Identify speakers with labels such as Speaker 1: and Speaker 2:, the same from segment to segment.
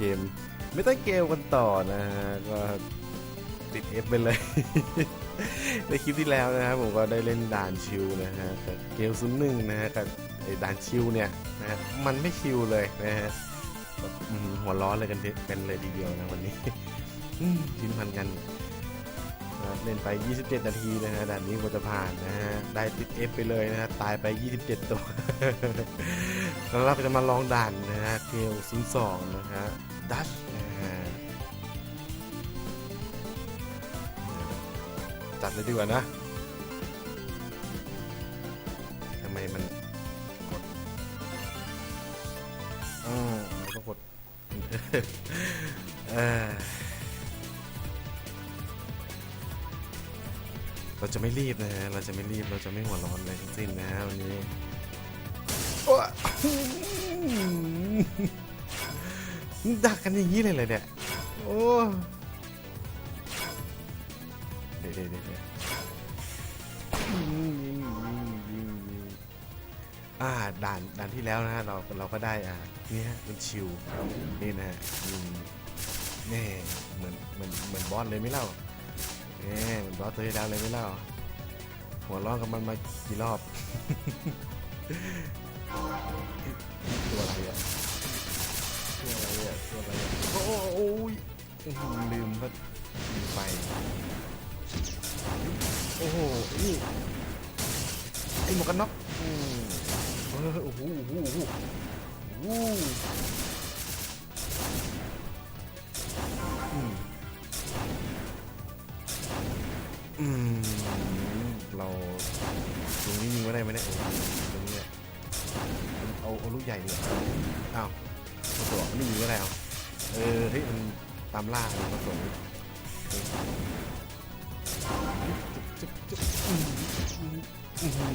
Speaker 1: เกมไม่ต้องเกมกันต่อนะฮะก็ติดเอฟไปเลย ในคลิปที่แล้วนะครับผมก็ได้เล่นด่านชิวนะฮะกับเกมซุนหนึ่งนะฮะกับไอ้ด่านชิวเนี่ยนะฮะมันไม่ชิวเลยนะฮะหัวร้อนเลยกันเป็นเลยทีเดียวนะวันนี้ชิ้นพันกัน นะเล่นไป 27 นาทีนะฮะด่านนี้กว่าจะผ่านนะฮะ ได้ติด F ไปเลยนะฮะ ตายไป 27 ตัว แล้วเราก็จะมาลองด่านนะฮะเกล02นะฮะ ดัชนะฮะ จัดเลยดีกว่านะทำไมมันกดอ่าเราต้องกดเออ เราจะไม่รีบนะฮะ เราจะไม่รีบ เราจะไม่หัวร้อนเลยทั้งสิ้นนะฮะวันนี้ ดักกันอย่างนี้เลยเลยเนี่ย โอ้ เดี๋ยวเดี๋ยวเดี๋ยวเดี๋ยวอ่าด่านด่านที่แล้วนะฮะเราเราก็ได้อ่านี่ฮะเป็นชิวนี่นะฮะยิงแน่เหมือนเหมือนเหมือนบอสเลยไม่เล่า เหมือนบอสตัวที่แล้วเลยไม่เล่าหัวเร้อนกับมันมากี่รอบ ตัวอะไรอะตัวอะไรอะตัวอะไรอะโอ้โอ้ยอื้อหือลืมว่าลืมไฟโอ้โหนี่ไอหมวกกันน็อกอืมเออโอ้โหโอ้โหโอ้โห เนี่ยโอ้โหตรงนี้เนี่ยเอาเอาลูกใหญ่ดีกว่าอ้าวผสมไม่มีก็ได้เอาเออเฮ้ยมันตามล่าเลยผสมจุ๊บจุ๊บจุ๊บอื้อหื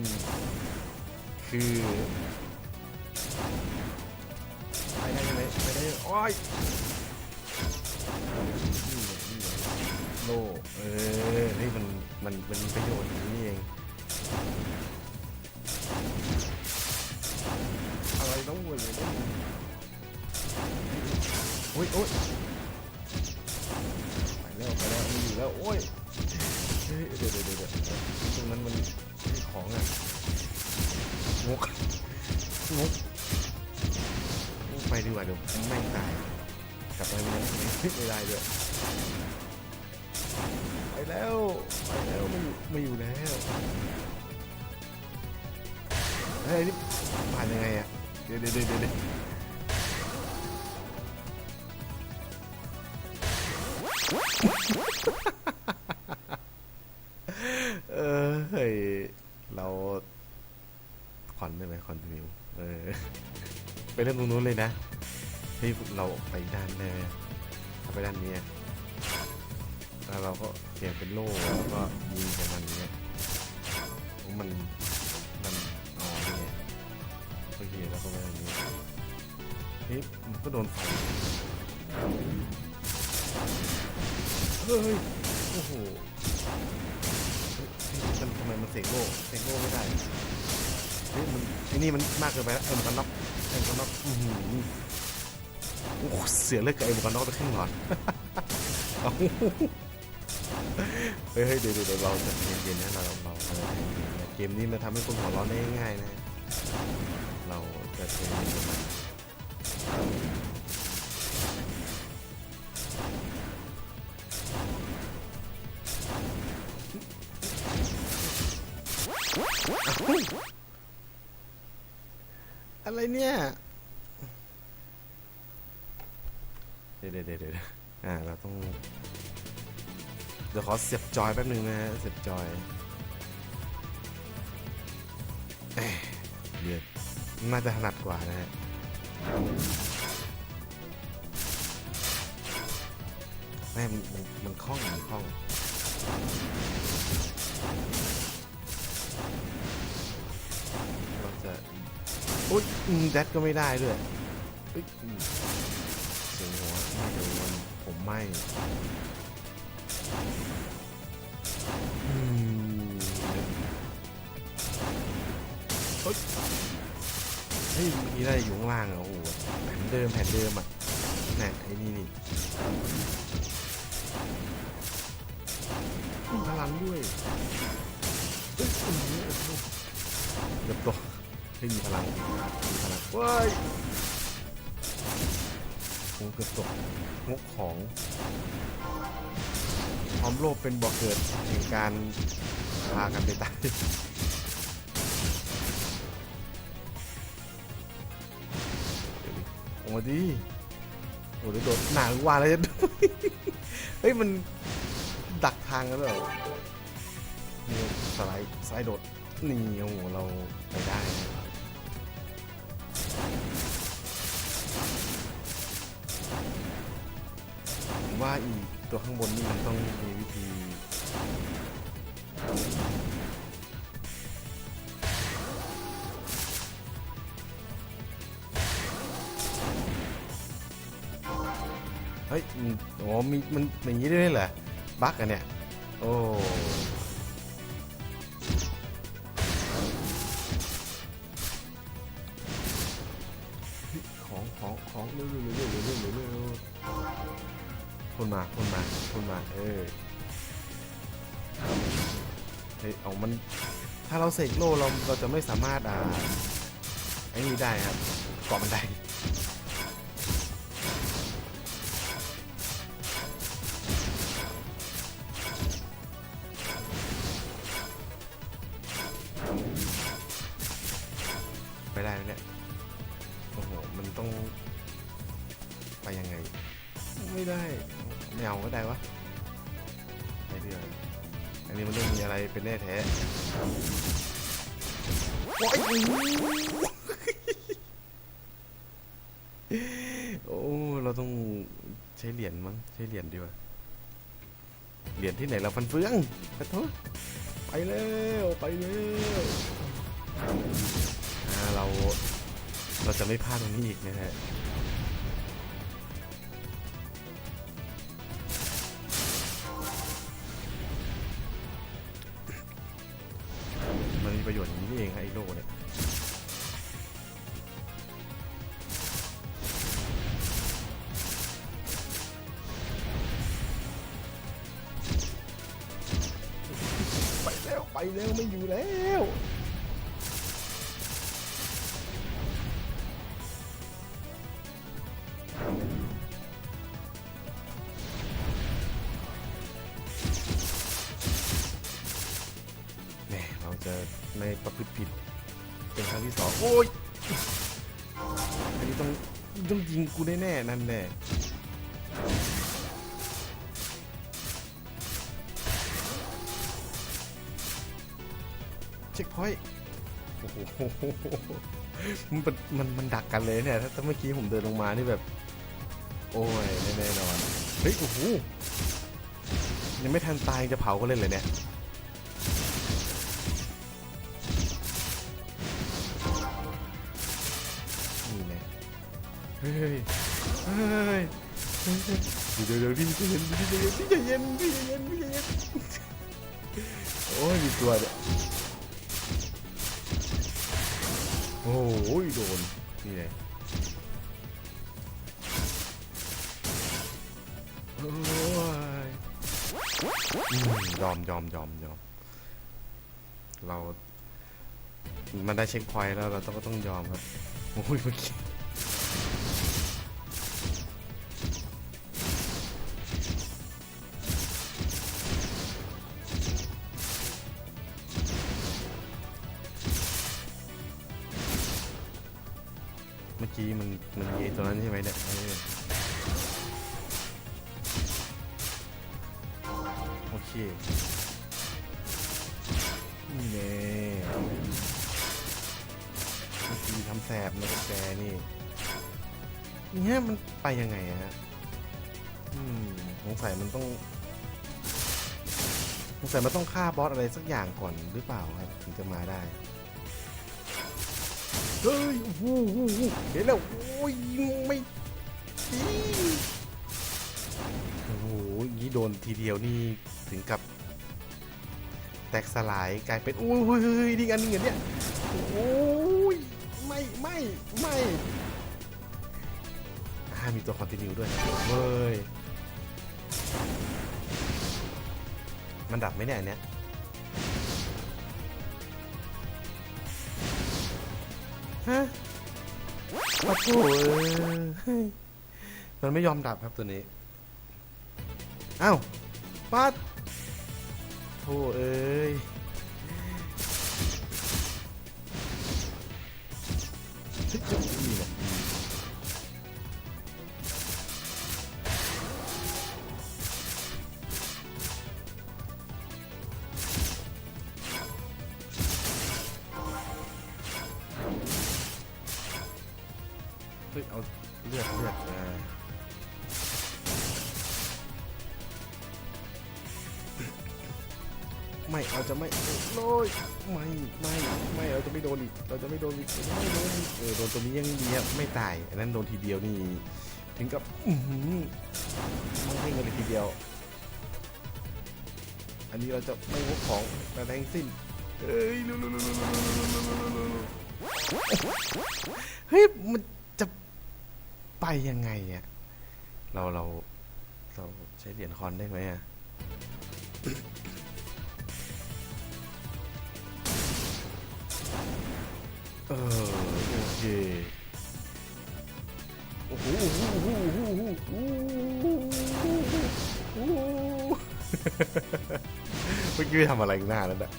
Speaker 1: อคือไปได้ไหมไปได้โอ้ยโลเออเฮ้ยมันมันมันประโยชน์ โอ้ยไปแล้วไปแล้วมันอยู่แล้วโอ้ยเฮ้ยเดี๋ยวเดี๋ยวเดี๋ยวเดี๋ยวตรงนั้นมันของอะงกงกงกไปดีกว่าเดี๋ยวไม่ตายกลับไปม่ได้ไม่ได้ด้วยไปแล้วไปแล้วไม่อยู่ไม่อยู่แล้วเฮ้ยนี่ผ่านยังไงอะเดี๋ยวเดี๋ยวเดี๋ยว รงนู้นเลยนะเฮ้ยเราไปด้านแน่ถ้าไปด้านนี้แล้วเราก็เสียบเป็นโล่แล้วก็ยิงกับมันอย่างเงี้ยมันมันอ๋อเนี่ไงโอเคแล้วก็ไปด้านนี้เฮ้ยมันก็โดนไฟเฮ้ยโอ้โหมันทำไมมันเสกโล่เสกโล่ไม่ได้เฮ้ยมันไอ้นี่มันมากเกินไปแล้วเอ็มกันน็อก เอ็มกันน็อกอื้อหือโอ้โหเสียเลือดกับเอ็มกันน็อกไปครึ่งหลอดเอาเฮ้ยเฮ้ยเดี๋ยวเดี๋ยวเราจะเย็นๆนะเราเราเราเย็นๆนะเกมนี้มันทำให้คนหัวร้อนได้ง่ายๆนะ เราจะใจเย็นกับมัน อะไรเนี่ยเดี๋ยวเดี๋ยวเดี๋ยวอ่าเราต้องเดี๋ยวขอเสียบจอยแป๊บนึงนะฮะเสียบจอยเอ้ยเดี๋ยวน่าจะถนัดกว่านะฮะแม่มันคล่องมันคล่อง อุ้ยอืมแดดก็ไม่ได้ด้วยอุ้ยเสียงหัวไม่โดนผมไม่อืมเฮ้ยเฮ้ยมีอะไรอยู่ข้างล่างอะโอ้โหแผ่นเดิมแผ่นเดิมอะนี่ไอ้นี่นี่พลังด้วยเอ้ยโอ้อบตก ไม่มีพลังมีพลังเว้ยโอ้เกือบตกงกของพร้อมโลภเป็นบ่อเกิดแห่งการพากันไปตายโอ้ดีโอ้โดดหนังว่าแล้วจะเฮ้ย มันดักทางกันแล้วเหรอนี่สไลด์สไลด์โดดนี่โอ้โหเราไปได้ ว่าอีกตัวข้างบนนี่มันต้องมีวิธีเฮ้ยโอ๋อมีมันอย่างนี้ด้วยเหรอบั๊กอะเนี่ย โอ้ คนมาคนมา เออ เฮ้ย เอามัน ถ้าเราเสกโลเราเราจะไม่สามารถอ่าไอ้นี่ได้ครับเกาะมันได้ไปได้ไหมเนี่ย โอ้โห มันต้อง ไปยังไง ไม่ได้ เอาก็ได้วะไปเรื่อยอันนี้มันต้องมีอะไรเป็นแน่แท้โอ้ยโอ้เราต้องใช้เหรียญมั้งใช้เหรียญดีกว่าเหรียญที่ไหนเราฟันเฟืองขอโทษไปแล้วไปแล้วอ่าเราเราจะไม่พลาดตรงนี้อีกนะฮะ จะไม่ประพฤติผิด เป็นครั้งที่สองโอ้ยอันนี้ต้องต้องยิงกูแน่ๆนั่นแน่เช็คพอยต์โอ้โหมันเป็นมันมันดักกันเลยเนี่ยถ้าถ้าเมื่อกี้ผมเดินลงมานี่แบบ โอ้ยแน่ๆนอน เฮ้ย โอ้โห ยังไม่ทันตายจะเผาก็เล่นเลยเนี่ย เฮ้ยเฮ้ยเดี๋ยวเดี๋ยวพี่ใจเย็นพี่ใจเย็นพี่ใจเย็นพี่ใจเย็นพี่ใจเย็นโอ้ยมีตัวเนี่ยโอ้ยโดนนี่เลยโอ้ยอมยอมยอมยอมยอมเรา มันได้เช็คพอยต์แล้วเราต้องก็ต้องยอมครับ โอ้ยเมื่อกี้ กี้มันมันเยตัวนั้นใช่ไหมเนี่ยโอเคนี่แน่เมื่อกี้ทำแสบนะแกนี่เนี่ยมันไปยังไงอะฮะอืมสงสัยมันต้องสงสัยมันต้องฆ่าบอสอะไรสักอย่างก่อนหรือเปล่าครับถึงจะมาได้ เฮ้ยโอ้โหโอ้เห็นแล้วโอ้ยไม่ดีโอ้โหอย่างนี้โดนทีเดียวนี่ถึงกับ แตกสลายกลายเป็นโอ้ยเฮ้ยเฮ้ยนี่กันนี่กันเนี่ยโอ้ยไม่ไม่อ่ามีตัวคอนติเนียด้วยเว้ย มันดับไหมเนี่ยอันเนี้ย ฮะปะโถเอ้ยมันไม่ยอมดับครับตัวนี้ อ้าวปัดโธ่เอ้ยนี่แห ไม่ตายอันนั้นโดนทีเดียวนี่ ถึงกับอื้อหือไม่ให้เงินเลยทีเดียว อันนี้เราจะไม่วกของแต่แรงสิ้นเอ้ยลุลุลุลุลุลุลุลุเฮ้ยมันจะไปยังไงอะเราเราเราใช้เหรียญคอนได้ไหมอะเออโอเค เมื่อกี้ทำอะไรหน้าแล้วน่ะ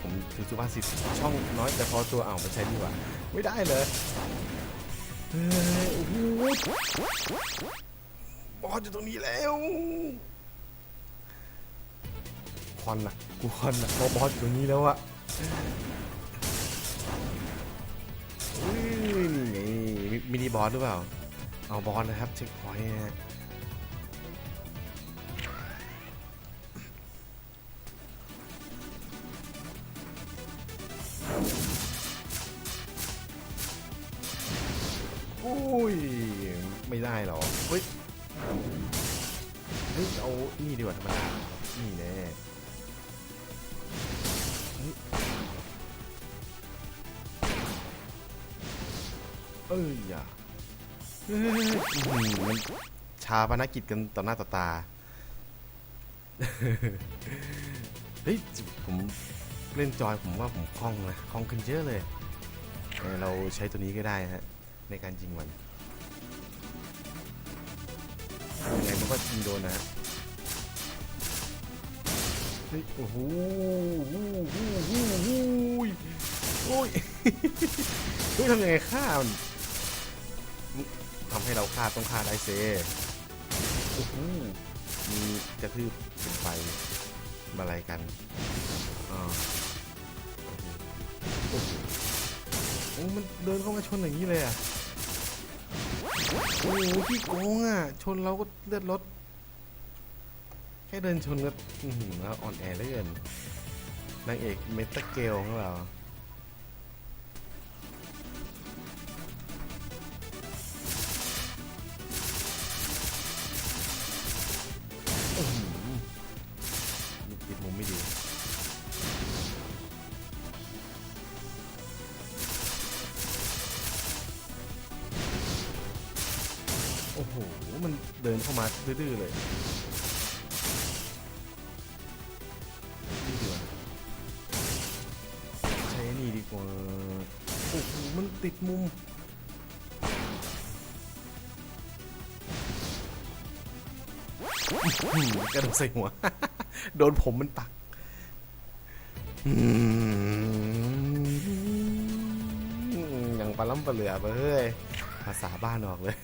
Speaker 1: ผมถือสุภาษิตช่องน้อยแต่พอตัวเอามาใช้ดีกว่า ไม่ได้เลยบอสอยู่ตรงนี้แล้วควันอะ กูควันอะเพราบอสอยู่ตรงนี้แล้วอะอุ้ยนี่ไงมิมินิบอสหรือเปล่า เอาบอสนะครับเช็คพอยต์นะอุ้ย ไม่ได้หรอเฮ้ย เฮ้ย เอา นี่ดีกว่าธรรมดานี่แน่ อ้ยอย่าเฮ้ยอื้อหือมันชาปนกิจกันต่อหน้าต่อตา เฮ้ย ผมเล่นจอยผมว่าผมคล่องนะคล่องขึ้นเยอะเลย เราใช้ตัวนี้ก็ได้ฮะ ในการยิงมันยังไงมันก็ยิงโดนนะฮะเฮ้ยโอ้โหโอ้โหโอ้โหโอ้โหโอ้ยเฮ้ยทำยังไงฆ่ามัน ทำให้เราฆ่าต้องฆ่าไดเซอ้โหมีกระทืบเป็นไฟมาอะไรกันอ่าโอเคโอ้โหโอ้มันเดินเข้ามาชนอย่างนี้เลยอะ โอ้โหพี่โกงอะ ชนเราก็เลือดรถแค่เดินชนก็อือหืออ่อนแอเหลือเกินนางเอกเมตาเกลของเรา ดื้อๆเลยนี่ดีกว่าใช้นี่ดีกว่าโอ้โหมันติดมุมกระโดดใส่หัว โดนผมมันปักอืมยังปลาล้ำปลาเหลือไปเฮ้ยภาษาบ้านออกเลย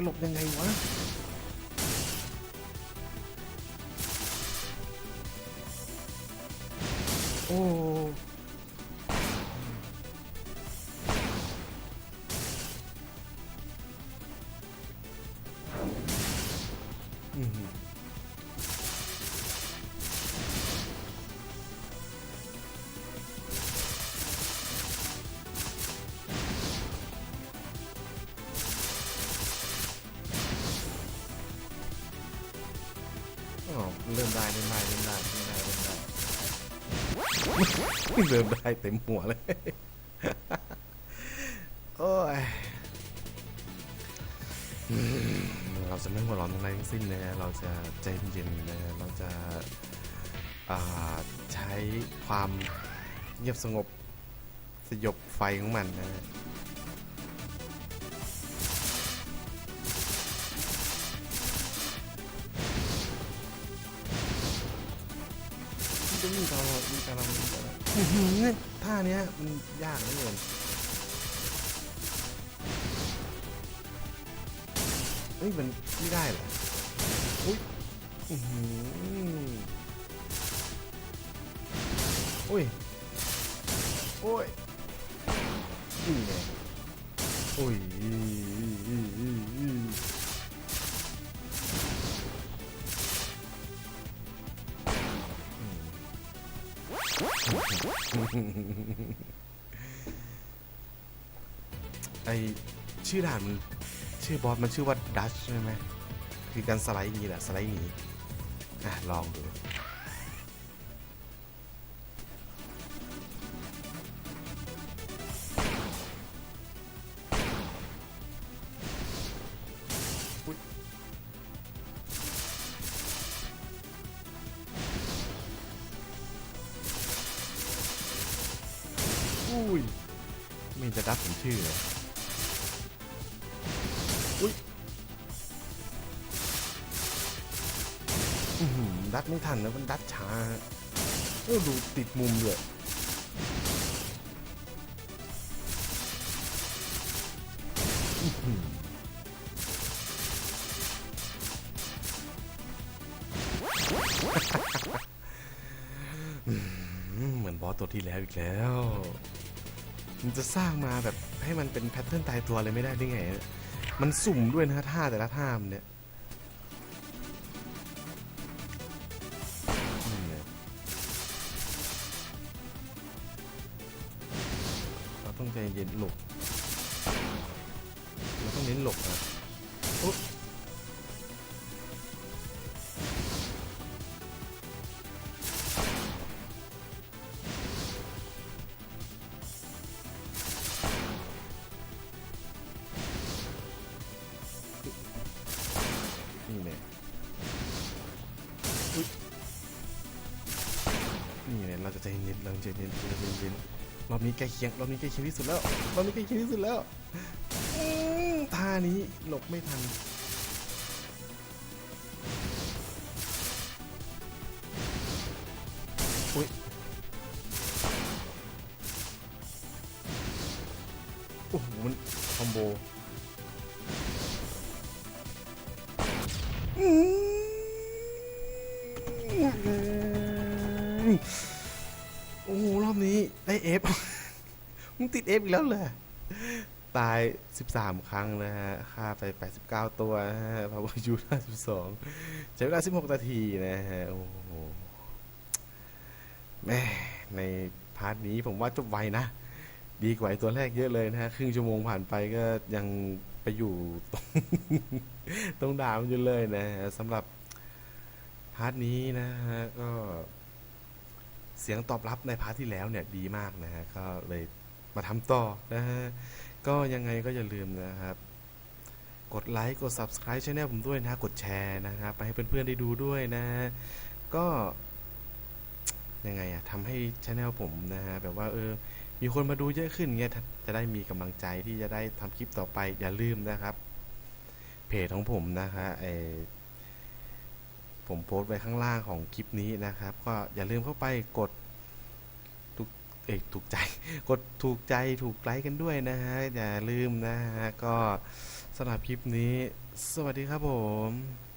Speaker 1: จะหลบยังไงวะโอ้ เริ่มได้เต็มหัวเลย โอ้ย เราจะไม่หัวร้อนตรงไหนทั้งสิ้นนะฮะ เราจะใจเย็นๆนะฮะ เราจะใช้ความเงียบสงบ สยบไฟของมันนะฮะมันจะมีตลอดมีตลอดมีตลอด อื้อหือท่าเนี้ยมันยากเหลือเกินเฮ้ยมันไม่ได้เหรออุ้ยอื้อหืออุ้ยโอ้ยนี่ไงโอ้ย ไอชื่อด่านมันชื่อบอสมันชื่อว่าดัชใช่ไหมคือการสไลด์นี้แหละสไลด์หนีอะลองดู ยไมเห็นจะดับผมชื่อเลยอุ้ยดัดไม่ทันนะมันดัดช้าเออดูติดมุมเลยเหมือนบอสตัวที่แล้วอีกแล้ว มันจะสร้างมาแบบให้มันเป็นแพทเทิร์นตายตัวเลยไม่ได้ได้ไง มันสุ่มด้วยนะท่าแต่ละท่ามันเนี่ยเราต้องใจเย็นหลบ เย็นเราจะใจเย็นเราจะใจเย็นรอบนี้ใกล้เคียงรอบนี้ใกล้เคียงที่สุดแล้วรอบนี้ใกล้เคียงที่สุดแล้วอืมท่านี้หลบไม่ทันอุ้ยโอ้โหมันคอมโบอืมโอ้โหรอบนี้ได้เอฟ มึงติดเอฟอีกแล้วเหรอ ตาย 13 ครั้งนะฮะ ฆ่าไป 89 ตัวนะฮะพาวเวอร์ยู52 ใช้เวลา 16 นาทีนะฮะ โอ้โห แม่ในพาร์ทนี้ผมว่าจบไวนะ ดีกว่าตัวแรกเยอะเลยนะฮะ ครึ่งชั่วโมงผ่านไปก็ยังไปอยู่ตรงตรงดาวอยู่เลยนะฮะสำหรับพาร์ทนี้นะฮะ ก็ เสียงตอบรับในพาร์ทที่แล้วเนี่ยดีมากนะฮะก็เลยมาทำต่อนะฮะก็ยังไงก็อย่าลืมนะครับ กดไลค์กด subscribe ช่องผมด้วยนะกดแชร์นะครับไปให้เพื่อนๆได้ดูด้วยนะฮะก็ยังไงอะทำให้ช anel ผมนะฮะแบบว่าเออมีคนมาดูเยอะขึ้นเงี้ยจะได้มีกำลังใจที่จะได้ทำคลิปต่อไปอย่าลืมนะครับ เพจของผมนะฮะไอ ผมโพสต์ไว้ข้างล่างของคลิปนี้นะครับ ก็อย่าลืมเข้าไปกดถูกเอกถูกใจ กดถูกใจถูกไลค์กันด้วยนะฮะอย่าลืมนะฮะก็สำหรับคลิปนี้ สวัสดีครับผม